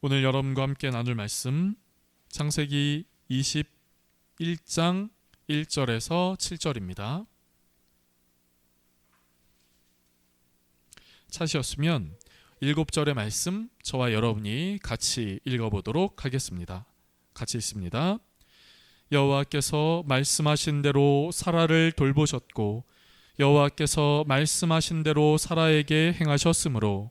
오늘 여러분과 함께 나눌 말씀 창세기 21장 1절에서 7절입니다. 찾으셨으면 7절의 말씀 저와 여러분이 같이 읽어보도록 하겠습니다. 같이 읽습니다. 여호와께서 말씀하신 대로 사라를 돌보셨고 여호와께서 말씀하신 대로 사라에게 행하셨으므로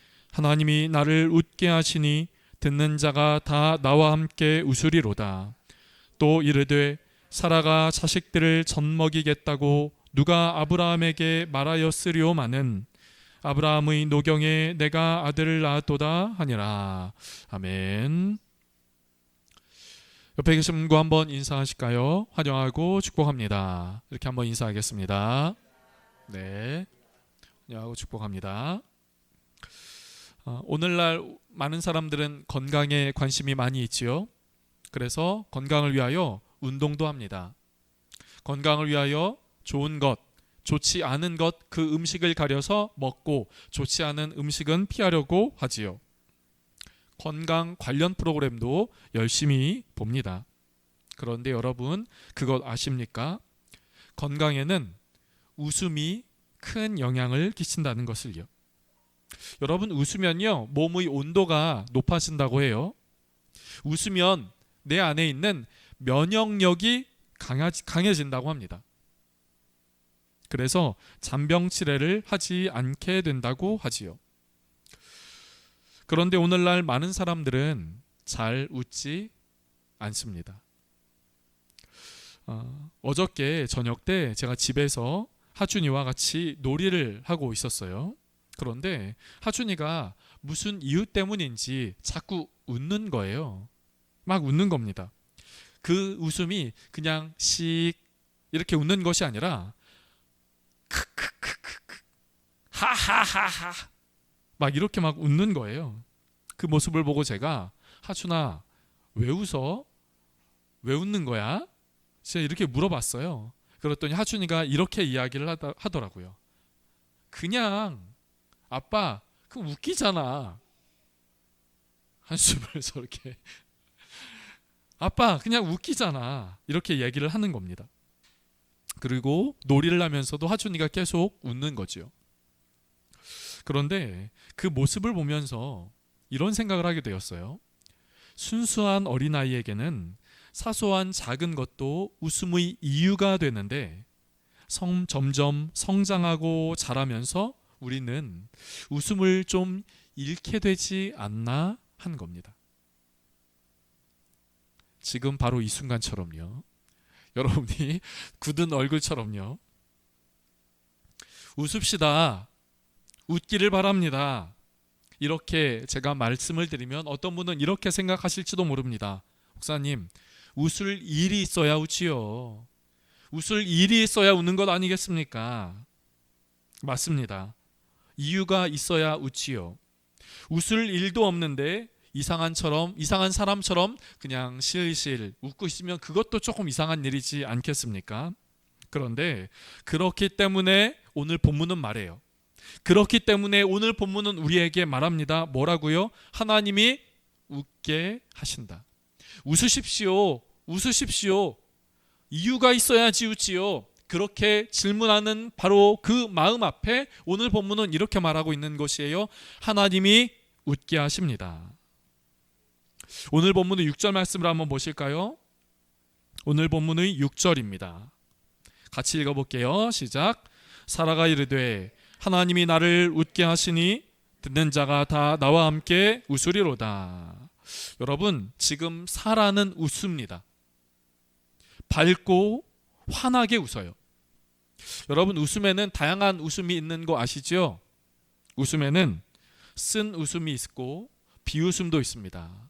하나님이 나를 웃게 하시니 듣는 자가 다 나와 함께 웃으리로다. 또 이르되 사라가 자식들을 젖먹이겠다고 누가 아브라함에게 말하였으리오마는 아브라함의 노경에 내가 아들을 낳았도다 하니라. 아멘. 옆에 계신 분과 한번 인사하실까요? 환영하고 축복합니다. 이렇게 한번 인사하겠습니다. 네. 환영하고 축복합니다. 어, 오늘날 많은 사람들은 건강에 관심이 많이 있지요. 그래서 건강을 위하여 운동도 합니다. 건강을 위하여 좋은 것, 좋지 않은 것 그 음식을 가려서 먹고 좋지 않은 음식은 피하려고 하지요. 건강 관련 프로그램도 열심히 봅니다. 그런데 여러분 그것 아십니까? 건강에는 웃음이 큰 영향을 끼친다는 것을요. 여러분 웃으면요 몸의 온도가 높아진다고 해요. 웃으면 내 안에 있는 면역력이 강해진다고 합니다. 그래서 잔병 치레를 하지 않게 된다고 하지요. 그런데 오늘날 많은 사람들은 잘 웃지 않습니다. 어, 어저께 저녁 때 제가 집에서 하준이와 같이 놀이를 하고 있었어요. 그런데 하준이가 무슨 이유 때문인지 자꾸 웃는 거예요. 막 웃는 겁니다. 그 웃음이 그냥 씩 이렇게 웃는 것이 아니라 크크크크크 하하하하 막 이렇게 막 웃는 거예요. 그 모습을 보고 제가 하준아 왜 웃어? 왜 웃는 거야? 제가 이렇게 물어봤어요. 그랬더니 하준이가 이렇게 이야기를 하더라고요. 그냥 아빠 그 웃기잖아. 한숨을 저렇게 아빠 그냥 웃기잖아. 이렇게 얘기를 하는 겁니다. 그리고 놀이를 하면서도 하준이가 계속 웃는 거죠. 그런데 그 모습을 보면서 이런 생각을 하게 되었어요. 순수한 어린아이에게는 사소한 작은 것도 웃음의 이유가 되는데 성, 점점 성장하고 자라면서 우리는 웃음을 좀 잃게 되지 않나 한 겁니다. 지금 바로 이 순간처럼요. 여러분이 굳은 얼굴처럼요. 웃읍시다. 웃기를 바랍니다. 이렇게 제가 말씀을 드리면 어떤 분은 이렇게 생각하실지도 모릅니다. 목사님, 웃을 일이 있어야 웃지요. 웃을 일이 있어야 웃는 것 아니겠습니까? 맞습니다. 이유가 있어야 웃지요. 웃을 일도 없는데 이상한처럼 이상한 사람처럼 그냥 실실 웃고 있으면 그것도 조금 이상한 일이지 않겠습니까? 그런데 그렇기 때문에 오늘 본문은 말해요. 그렇기 때문에 오늘 본문은 우리에게 말합니다. 뭐라고요? 하나님이 웃게 하신다. 웃으십시오. 웃으십시오. 이유가 있어야지 웃지요. 그렇게 질문하는 바로 그 마음 앞에 오늘 본문은 이렇게 말하고 있는 것이에요. 하나님이 웃게 하십니다. 오늘 본문의 6절 말씀을 한번 보실까요? 오늘 본문의 6절입니다. 같이 읽어볼게요. 시작. 사라가 이르되 하나님이 나를 웃게 하시니 듣는 자가 다 나와 함께 웃으리로다. 여러분 지금 사라는 웃습니다. 밝고 환하게 웃어요. 여러분 웃음에는 다양한 웃음이 있는 거 아시죠? 웃음에는 쓴 웃음이 있고 비웃음도 있습니다.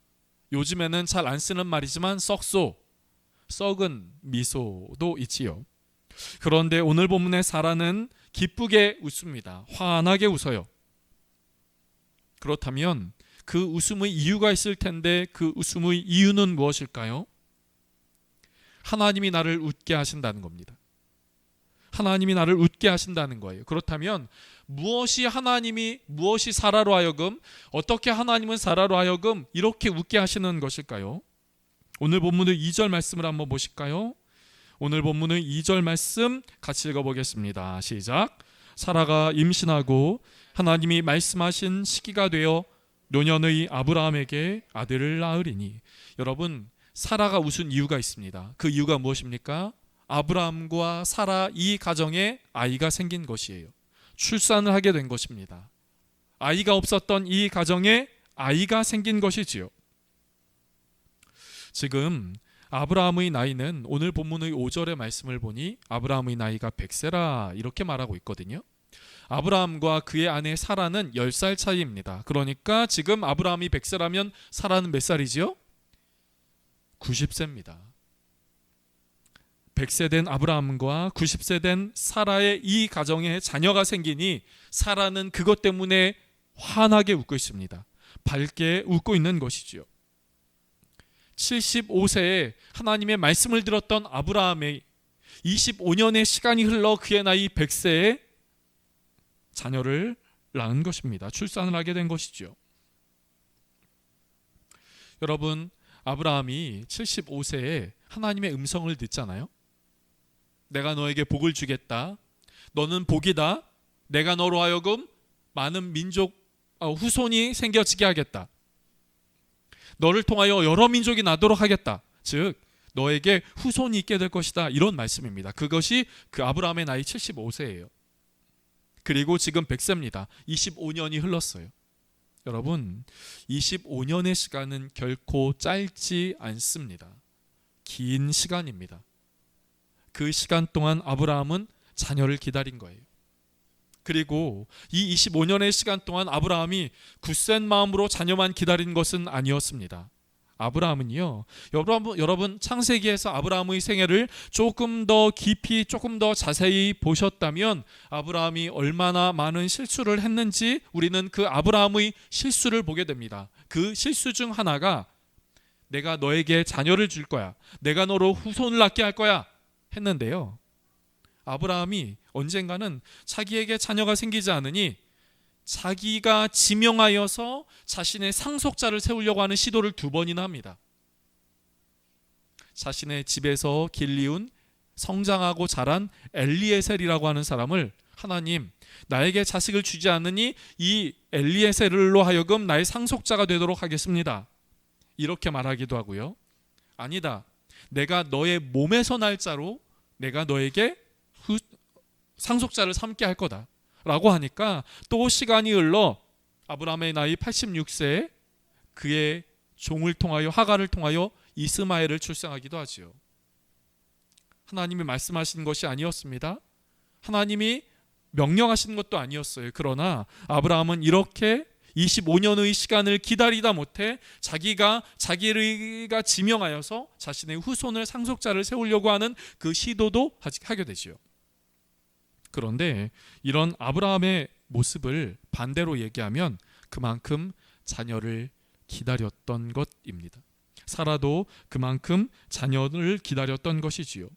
요즘에는 잘 안 쓰는 말이지만 썩소, 썩은 미소도 있지요. 그런데 오늘 본문의 사라는 기쁘게 웃습니다. 환하게 웃어요. 그렇다면 그 웃음의 이유가 있을 텐데 그 웃음의 이유는 무엇일까요? 하나님이 나를 웃게 하신다는 겁니다. 하나님이 나를 웃게 하신다는 거예요. 그렇다면 무엇이 하나님이 무엇이 사라로 하여금 어떻게 하나님은 사라로 하여금 이렇게 웃게 하시는 것일까요? 오늘 본문의 2절 말씀을 한번 보실까요? 오늘 본문의 2절 말씀 같이 읽어 보겠습니다. 시작. 사라가 임신하고 하나님이 말씀하신 시기가 되어 노년의 아브라함에게 아들을 낳으리니 여러분 사라가 웃은 이유가 있습니다. 그 이유가 무엇입니까? 아브라함과 사라 이 가정에 아이가 생긴 것이에요. 출산을 하게 된 것입니다. 아이가 없었던 이 가정에 아이가 생긴 것이지요. 지금 아브라함의 나이는 오늘 본문의 5절의 말씀을 보니 아브라함의 나이가 100세라 이렇게 말하고 있거든요. 아브라함과 그의 아내 사라는 10살 차이입니다. 그러니까 지금 아브라함이 100세라면 사라는 몇 살이지요? 90세입니다. 100세 된 아브라함과 90세 된 사라의 이 가정에 자녀가 생기니 사라는 그것 때문에 환하게 웃고 있습니다. 밝게 웃고 있는 것이지요. 75세에 하나님의 말씀을 들었던 아브라함의 25년의 시간이 흘러 그의 나이 100세에 자녀를 낳은 것입니다. 출산을 하게 된 것이죠. 여러분, 아브라함이 75세에 하나님의 음성을 듣잖아요. 내가 너에게 복을 주겠다. 너는 복이다. 내가 너로 하여금 많은 민족 어, 후손이 생겨지게 하겠다. 너를 통하여 여러 민족이 나도록 하겠다. 즉 너에게 후손이 있게 될 것이다. 이런 말씀입니다. 그것이 그 아브라함의 나이 75세예요. 그리고 지금 100세입니다. 25년이 흘렀어요. 여러분, 25년의 시간은 결코 짧지 않습니다. 긴 시간입니다. 그 시간 동안 아브라함은 자녀를 기다린 거예요. 그리고 이 25년의 시간 동안 아브라함이 굳센 마음으로 자녀만 기다린 것은 아니었습니다. 아브라함은요, 여러분, 여러분 창세기에서 아브라함의 생애를 조금 더 깊이, 조금 더 자세히 보셨다면 아브라함이 얼마나 많은 실수를 했는지 우리는 그 아브라함의 실수를 보게 됩니다. 그 실수 중 하나가 내가 너에게 자녀를 줄 거야. 내가 너로 후손을 낳게 할 거야. 했는데요. 아브라함이 언젠가는 자기에게 자녀가 생기지 않으니 자기가 지명하여서 자신의 상속자를 세우려고 하는 시도를 두 번이나 합니다. 자신의 집에서 길리운 성장하고 자란 엘리에셀이라고 하는 사람을 하나님 나에게 자식을 주지 않으니 이 엘리에셀로 하여금 나의 상속자가 되도록 하겠습니다. 이렇게 말하기도 하고요. 아니다. 내가 너의 몸에서 날 자로 내가 너에게 후, 상속자를 삼게 할 거다. 라고 하니까 또 시간이 흘러 아브라함의 나이 86세에 그의 종을 통하여 하가를 통하여 이스마엘을 출생하기도 하지요. 하나님이 말씀하신 것이 아니었습니다. 하나님이 명령하신 것도 아니었어요. 그러나 아브라함은 이렇게 25년의 시간을 기다리다 못해 자기가 자기가 지명하여서 자신의 후손을 상속자를 세우려고 하는 그 시도도 하게 되지요. 그런데 이런 아브라함의 모습을 반대로 얘기하면 그만큼 자녀를 기다렸던 것입니다. 사라도 그만큼 자녀를 기다렸던 것이지요.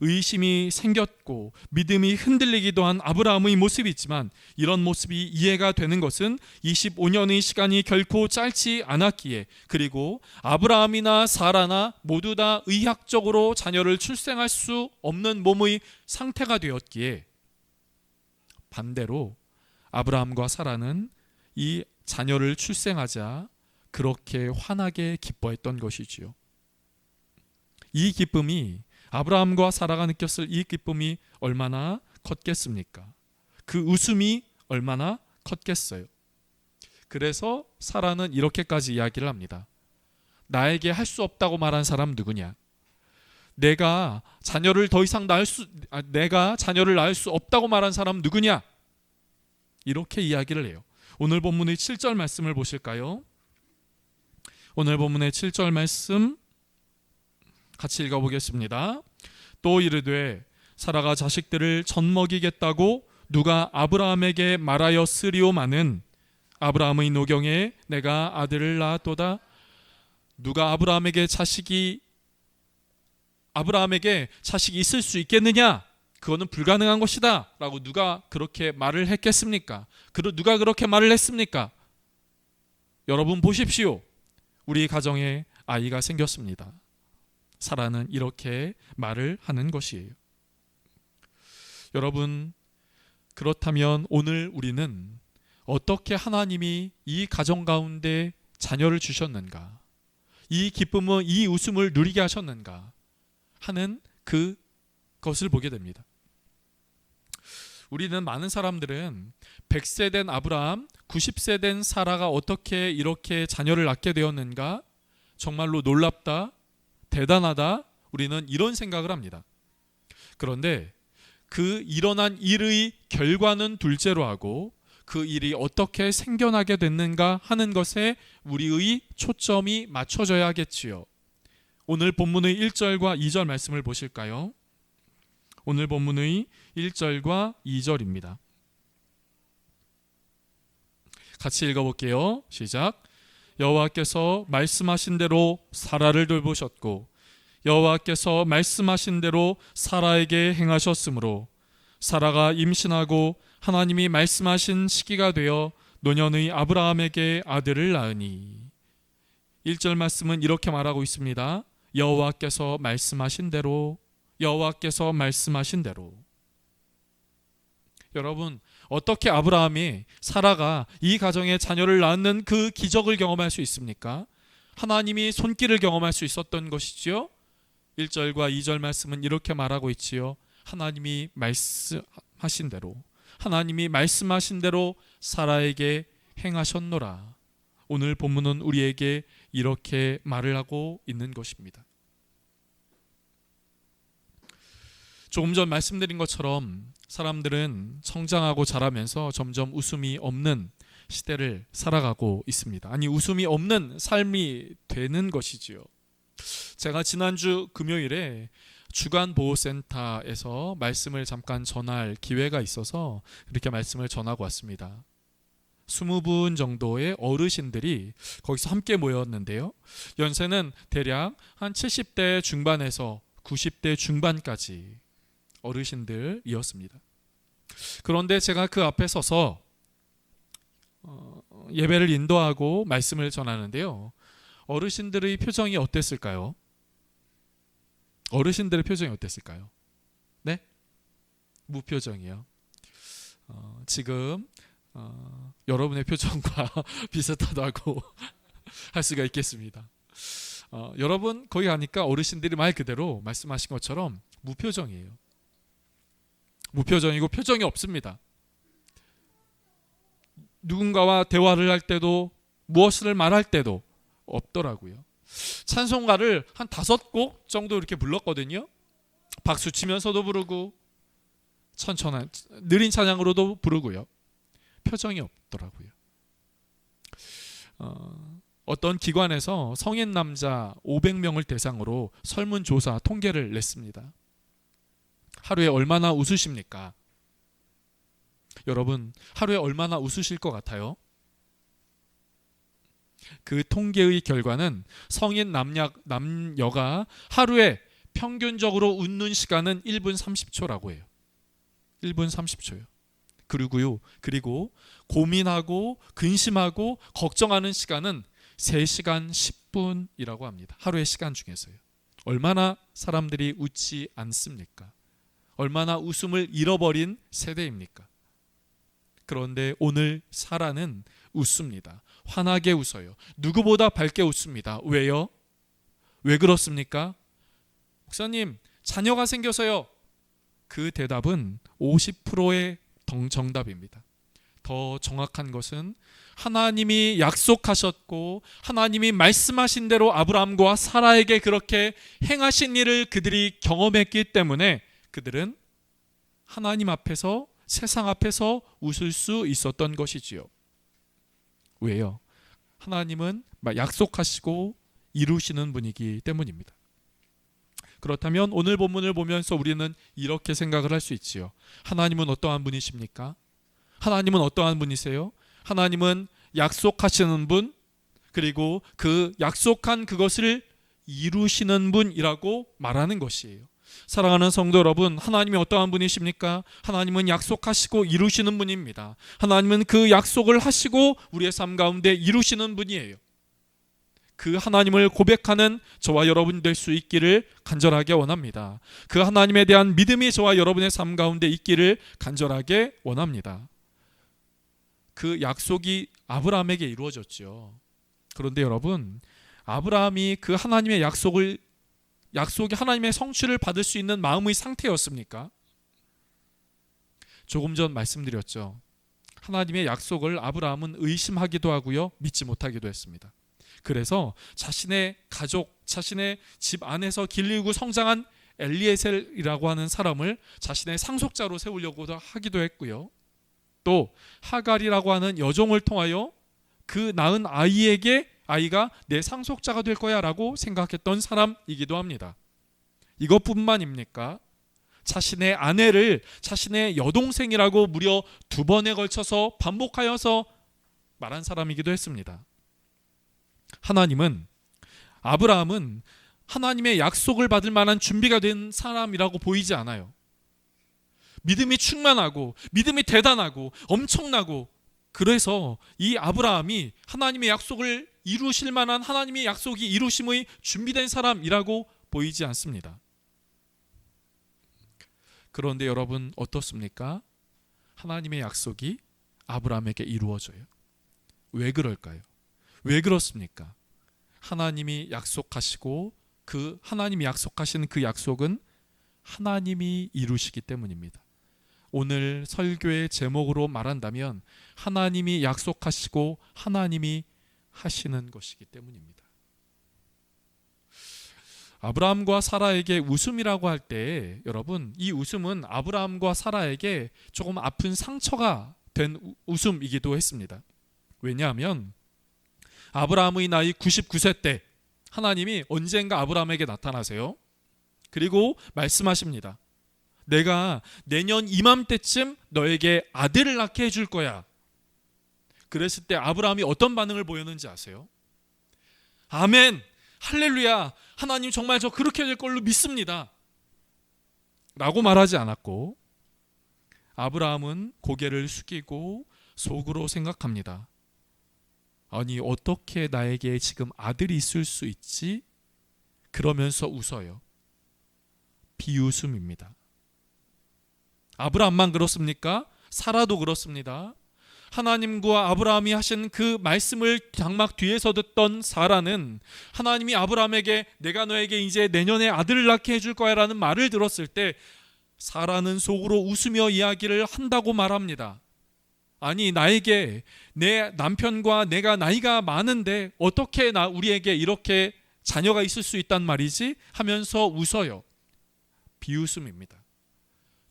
의심이 생겼고 믿음이 흔들리기도 한 아브라함의 모습이 있지만 이런 모습이 이해가 되는 것은 25년의 시간이 결코 짧지 않았기에 그리고 아브라함이나 사라나 모두 다 의학적으로 자녀를 출생할 수 없는 몸의 상태가 되었기에 반대로 아브라함과 사라는 이 자녀를 출생하자 그렇게 환하게 기뻐했던 것이지요. 이 기쁨이 아브라함과 사라가 느꼈을 이 기쁨이 얼마나 컸겠습니까? 그 웃음이 얼마나 컸겠어요. 그래서 사라는 이렇게까지 이야기를 합니다. 나에게 할 수 없다고 말한 사람 누구냐? 내가 자녀를 더 이상 낳을 수 아, 내가 자녀를 낳을 수 없다고 말한 사람 누구냐? 이렇게 이야기를 해요. 오늘 본문의 7절 말씀을 보실까요? 오늘 본문의 7절 말씀 같이 읽어보겠습니다. 또 이르되 사라가 자식들을 젖먹이겠다고 누가 아브라함에게 말하였으리오마는 아브라함의 노경에 내가 아들을 낳았도다. 누가 아브라함에게 자식이 아브라함에게 자식이 있을 수 있겠느냐? 그거는 불가능한 것이다 라고 누가 그렇게 말을 했겠습니까? 그 누가 그렇게 말을 했습니까? 여러분 보십시오. 우리 가정에 아이가 생겼습니다. 사라는 이렇게 말을 하는 것이에요. 여러분 그렇다면 오늘 우리는 어떻게 하나님이 이 가정 가운데 자녀를 주셨는가? 이 기쁨은 이 웃음을 누리게 하셨는가? 하는 그 것을 보게 됩니다. 우리는 많은 사람들은 100세 된 아브라함, 90세 된 사라가 어떻게 이렇게 자녀를 낳게 되었는가? 정말로 놀랍다, 대단하다. 우리는 이런 생각을 합니다. 그런데 그 일어난 일의 결과는 둘째로 하고 그 일이 어떻게 생겨나게 됐는가 하는 것에 우리의 초점이 맞춰져야겠지요. 오늘 본문의 1절과 2절 말씀을 보실까요? 오늘 본문의 1절과 2절입니다. 같이 읽어볼게요. 시작. 여호와께서 말씀하신 대로 사라를 돌보셨고 여호와께서 말씀하신 대로 사라에게 행하셨으므로 사라가 임신하고 하나님이 말씀하신 시기가 되어 노년의 아브라함에게 아들을 낳으니 1절 말씀은 이렇게 말하고 있습니다. 여호와께서 말씀하신 대로 여호와께서 말씀하신 대로 여러분 어떻게 아브라함이 사라가 이 가정에 자녀를 낳는 그 기적을 경험할 수 있습니까? 하나님이 손길을 경험할 수 있었던 것이지요. 1절과 2절 말씀은 이렇게 말하고 있지요. 하나님이 말씀하신 대로 하나님이 말씀하신 대로 사라에게 행하셨노라. 오늘 본문은 우리에게 이렇게 말을 하고 있는 것입니다. 조금 전 말씀드린 것처럼 사람들은 성장하고 자라면서 점점 웃음이 없는 시대를 살아가고 있습니다. 아니 웃음이 없는 삶이 되는 것이지요. 제가 지난주 금요일에 주간 보호센터에서 말씀을 잠깐 전할 기회가 있어서 이렇게 말씀을 전하고 왔습니다. 20분 정도의 어르신들이 거기서 함께 모였는데요. 연세는 대략 한 70대 중반에서 90대 중반까지 어르신들이었습니다. 그런데 제가 그 앞에 서서 어, 예배를 인도하고 말씀을 전하는데요. 어르신들의 표정이 어땠을까요? 어르신들의 표정이 어땠을까요? 네? 무표정이요. 어, 지금 어, 여러분의 표정과 비슷하다고 할 수가 있겠습니다. 어, 여러분 거기 가니까 어르신들이 말 그대로 말씀하신 것처럼 무표정이에요. 무표정이고 표정이 없습니다. 누군가와 대화를 할 때도 무엇을 말할 때도 없더라고요. 찬송가를 한 다섯 곡 정도 이렇게 불렀거든요. 박수 치면서도 부르고 천천한 느린 찬양으로도 부르고요. 표정이 없더라고요. 어, 어떤 기관에서 성인 남자 500명을 대상으로 설문조사 통계를 냈습니다. 하루에 얼마나 웃으십니까? 여러분, 하루에 얼마나 웃으실 것 같아요? 그 통계의 결과는 성인 남녀, 남녀가 하루에 평균적으로 웃는 시간은 1분 30초라고 해요. 1분 30초요. 그리고요. 그리고 고민하고 근심하고 걱정하는 시간은 3시간 10분이라고 합니다. 하루의 시간 중에서요. 얼마나 사람들이 웃지 않습니까? 얼마나 웃음을 잃어버린 세대입니까? 그런데 오늘 사라는 웃습니다. 환하게 웃어요. 누구보다 밝게 웃습니다. 왜요? 왜 그렇습니까? 목사님, 자녀가 생겨서요. 그 대답은 50%의 정답입니다. 더 정확한 것은 하나님이 약속하셨고 하나님이 말씀하신 대로 아브라함과 사라에게 그렇게 행하신 일을 그들이 경험했기 때문에 그들은 하나님 앞에서 세상 앞에서 웃을 수 있었던 것이지요. 왜요? 하나님은 막 약속하시고 이루시는 분이기 때문입니다. 그렇다면 오늘 본문을 보면서 우리는 이렇게 생각을 할 수 있지요. 하나님은 어떠한 분이십니까? 하나님은 어떠한 분이세요? 하나님은 약속하시는 분, 그리고 그 약속한 그것을 이루시는 분이라고 말하는 것이에요. 사랑하는 성도 여러분, 하나님이 어떠한 분이십니까? 하나님은 약속하시고 이루시는 분입니다. 하나님은 그 약속을 하시고 우리의 삶 가운데 이루시는 분이에요. 그 하나님을 고백하는 저와 여러분 될 수 있기를 간절하게 원합니다. 그 하나님에 대한 믿음이 저와 여러분의 삶 가운데 있기를 간절하게 원합니다. 그 약속이 아브라함에게 이루어졌죠. 그런데 여러분, 아브라함이 그 하나님의 약속을 약속이 하나님의 성취를 받을 수 있는 마음의 상태였습니까? 조금 전 말씀드렸죠. 하나님의 약속을 아브라함은 의심하기도 하고요. 믿지 못하기도 했습니다. 그래서 자신의 가족, 자신의 집 안에서 길리고 성장한 엘리에셀이라고 하는 사람을 자신의 상속자로 세우려고 하기도 했고요. 또 하갈이라고 하는 여종을 통하여 그 낳은 아이에게 아이가 내 상속자가 될 거야라고 생각했던 사람이기도 합니다. 이것뿐만입니까? 자신의 아내를 자신의 여동생이라고 무려 두 번에 걸쳐서 반복하여서 말한 사람이기도 했습니다. 하나님은 아브라함은 하나님의 약속을 받을 만한 준비가 된 사람이라고 보이지 않아요. 믿음이 충만하고 믿음이 대단하고 엄청나고 그래서 이 아브라함이 하나님의 약속을 이루실 만한 하나님의 약속이 이루심의 준비된 사람이라고 보이지 않습니다. 그런데 여러분 어떻습니까? 하나님의 약속이 아브라함에게 이루어져요. 왜 그럴까요? 왜 그렇습니까? 하나님이 약속하시고 그 하나님이 약속하신 그 약속은 하나님이 이루시기 때문입니다. 오늘 설교의 제목으로 말한다면 하나님이 약속하시고 하나님이 하시는 것이기 때문입니다. 아브라함과 사라에게 웃음이라고 할 때 여러분 이 웃음은 아브라함과 사라에게 조금 아픈 상처가 된 웃음이기도 했습니다. 왜냐하면 아브라함의 나이 99세 때 하나님이 언젠가 아브라함에게 나타나세요. 그리고 말씀하십니다. 내가 내년 이맘때쯤 너에게 아들을 낳게 해줄 거야. 그랬을 때 아브라함이 어떤 반응을 보였는지 아세요? 아멘, 할렐루야, 하나님 정말 저 그렇게 될 걸로 믿습니다. 라고 말하지 않았고, 아브라함은 고개를 숙이고 속으로 생각합니다. 아니, 어떻게 나에게 지금 아들이 있을 수 있지? 그러면서 웃어요. 비웃음입니다. 아브라함만 그렇습니까? 사라도 그렇습니다. 하나님과 아브라함이 하신 그 말씀을 장막 뒤에서 듣던 사라는 하나님이 아브라함에게 내가 너에게 이제 내년에 아들을 낳게 해줄 거야라는 말을 들었을 때 사라는 속으로 웃으며 이야기를 한다고 말합니다. 아니 나에게 내 남편과 내가 나이가 많은데 어떻게 나 우리에게 이렇게 자녀가 있을 수 있단 말이지 하면서 웃어요. 비웃음입니다.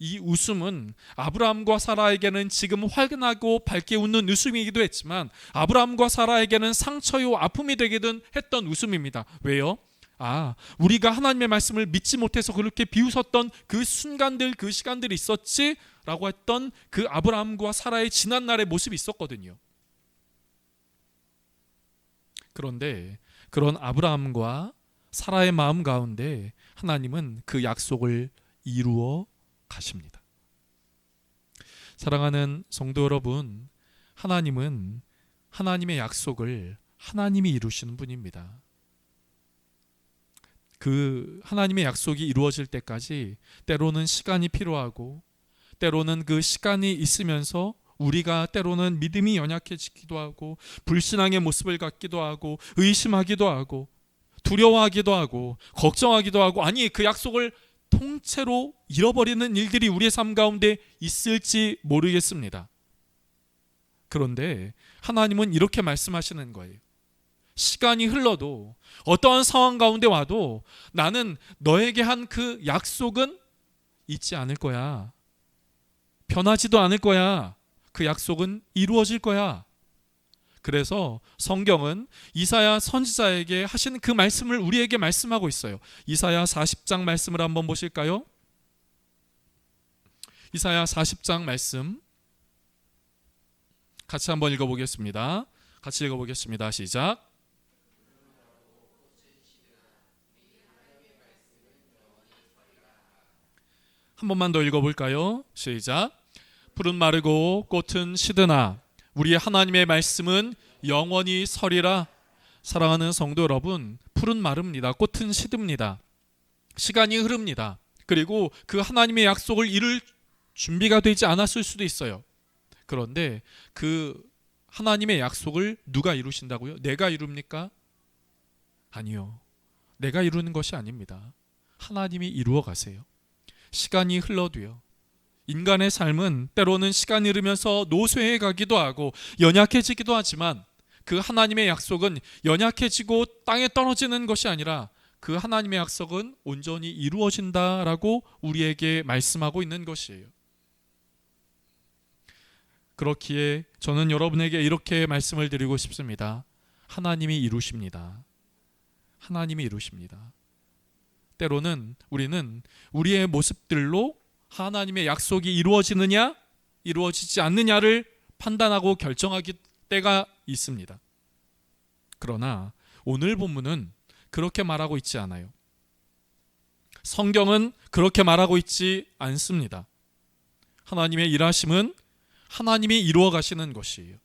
이 웃음은 아브라함과 사라에게는 지금 활근하고 밝게 웃는 웃음이기도 했지만 아브라함과 사라에게는 상처요 아픔이 되기도 했던 웃음입니다. 왜요? 아, 우리가 하나님의 말씀을 믿지 못해서 그렇게 비웃었던 그 순간들, 그 시간들이 있었지? 라고 했던 그 아브라함과 사라의 지난 날의 모습이 있었거든요. 그런데 그런 아브라함과 사라의 마음 가운데 하나님은 그 약속을 이루어 가십니다. 사랑하는 성도 여러분, 하나님은 하나님의 약속을 하나님이 이루시는 분입니다. 그 하나님의 약속이 이루어질 때까지 때로는 시간이 필요하고 때로는 그 시간이 있으면서 우리가 때로는 믿음이 연약해지기도 하고 불신앙의 모습을 갖기도 하고 의심하기도 하고 두려워하기도 하고 걱정하기도 하고 아니 그 약속을 통째로 잃어버리는 일들이 우리의 삶 가운데 있을지 모르겠습니다. 그런데 하나님은 이렇게 말씀하시는 거예요. 시간이 흘러도 어떠한 상황 가운데 와도 나는 너에게 한 그 약속은 잊지 않을 거야. 변하지도 않을 거야. 그 약속은 이루어질 거야. 그래서 성경은 이사야 선지자에게 하신 그 말씀을 우리에게 말씀하고 있어요. 이사야 40장 말씀을 한번 보실까요? 이사야 40장 말씀 같이 한번 읽어보겠습니다. 같이 읽어보겠습니다. 시작. 한 번만 더 읽어볼까요? 시작. 푸른 마르고 꽃은 시드나 우리의 하나님의 말씀은 영원히 서리라. 사랑하는 성도 여러분, 푸른 마릅니다. 꽃은 시듭니다. 시간이 흐릅니다. 그리고 그 하나님의 약속을 이룰 준비가 되지 않았을 수도 있어요. 그런데 그 하나님의 약속을 누가 이루신다고요? 내가 이룹니까? 아니요. 내가 이루는 것이 아닙니다. 하나님이 이루어 가세요. 시간이 흘러도요. 인간의 삶은 때로는 시간이 흐르면서 노쇠해 가기도 하고 연약해지기도 하지만 그 하나님의 약속은 연약해지고 땅에 떨어지는 것이 아니라 그 하나님의 약속은 온전히 이루어진다라고 우리에게 말씀하고 있는 것이에요. 그렇기에 저는 여러분에게 이렇게 말씀을 드리고 싶습니다. 하나님이 이루십니다. 하나님이 이루십니다. 때로는 우리는 우리의 모습들로 하나님의 약속이 이루어지느냐 이루어지지 않느냐를 판단하고 결정하기 때가 있습니다. 그러나 오늘 본문은 그렇게 말하고 있지 않아요. 성경은 그렇게 말하고 있지 않습니다. 하나님의 일하심은 하나님이 이루어 가시는 것이에요.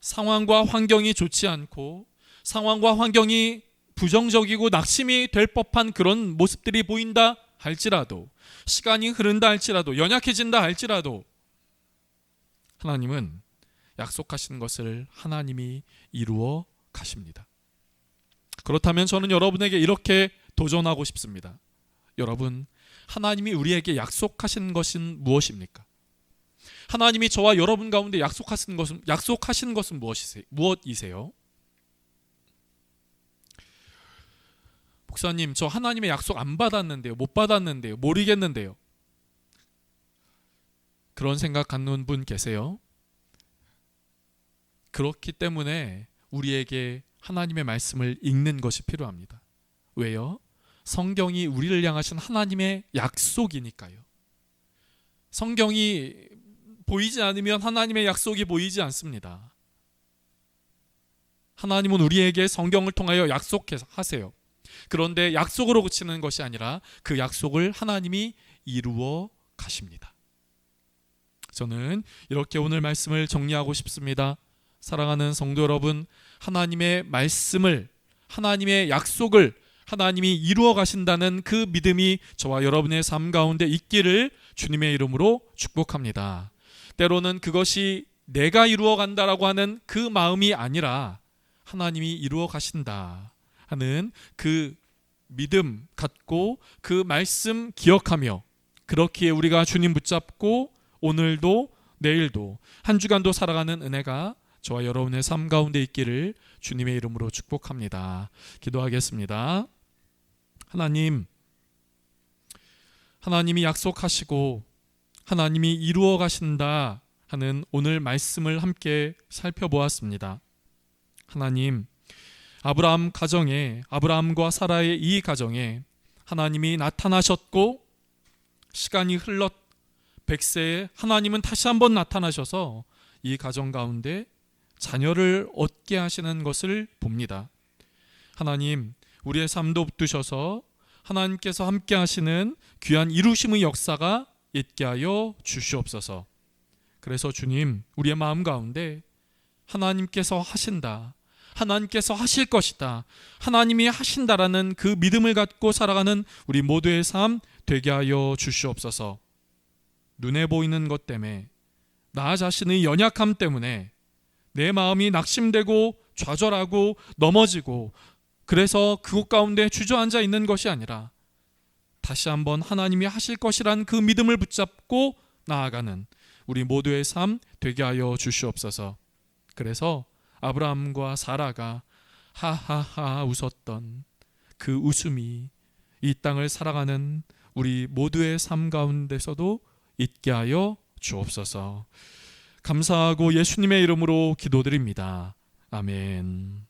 상황과 환경이 좋지 않고 상황과 환경이 부정적이고 낙심이 될 법한 그런 모습들이 보인다 할지라도 시간이 흐른다 할지라도 연약해진다 할지라도 하나님은 약속하신 것을 하나님이 이루어 가십니다. 그렇다면 저는 여러분에게 이렇게 도전하고 싶습니다. 여러분, 하나님이 우리에게 약속하신 것은 무엇입니까? 하나님이 저와 여러분 가운데 약속하신 것은 약속하신 것은 무엇이세요? 무엇이세요? 목사님, 저 하나님의 약속 안 받았는데요. 못 받았는데요. 모르겠는데요. 그런 생각 갖는 분 계세요? 그렇기 때문에 우리에게 하나님의 말씀을 읽는 것이 필요합니다. 왜요? 성경이 우리를 향하신 하나님의 약속이니까요. 성경이 보이지 않으면 하나님의 약속이 보이지 않습니다. 하나님은 우리에게 성경을 통하여 약속하세요. 그런데 약속으로 그치는 것이 아니라 그 약속을 하나님이 이루어 가십니다. 저는 이렇게 오늘 말씀을 정리하고 싶습니다. 사랑하는 성도 여러분, 하나님의 말씀을, 하나님의 약속을 하나님이 이루어 가신다는 그 믿음이 저와 여러분의 삶 가운데 있기를 주님의 이름으로 축복합니다. 때로는 그것이 내가 이루어 간다라고 하는 그 마음이 아니라 하나님이 이루어 가신다 하는 그 믿음 갖고 그 말씀 기억하며 그렇기에 우리가 주님 붙잡고 오늘도 내일도 한 주간도 살아가는 은혜가 저와 여러분의 삶 가운데 있기를 주님의 이름으로 축복합니다. 기도하겠습니다. 하나님, 하나님이 약속하시고 하나님이 이루어 가신다 하는 오늘 말씀을 함께 살펴보았습니다. 하나님, 아브라함 가정에 아브라함과 사라의 이 가정에 하나님이 나타나셨고 시간이 흘렀 백세에 하나님은 다시 한번 나타나셔서 이 가정 가운데 자녀를 얻게 하시는 것을 봅니다. 하나님, 우리의 삶도 붙드셔서 하나님께서 함께 하시는 귀한 이루심의 역사가 있게 하여 주시옵소서. 그래서 주님, 우리의 마음 가운데 하나님께서 하신다. 하나님께서 하실 것이다. 하나님이 하신다라는 그 믿음을 갖고 살아가는 우리 모두의 삶 되게 하여 주시옵소서. 눈에 보이는 것 때문에 나 자신의 연약함 때문에 내 마음이 낙심되고 좌절하고 넘어지고 그래서 그곳 가운데 주저앉아 있는 것이 아니라 다시 한번 하나님이 하실 것이란 그 믿음을 붙잡고 나아가는 우리 모두의 삶 되게 하여 주시옵소서. 그래서 아브라함과 사라가 하하하 웃었던 그 웃음이 이 땅을 살아가는 우리 모두의 삶 가운데서도 있게 하여 주옵소서. 감사하고 예수님의 이름으로 기도드립니다. 아멘.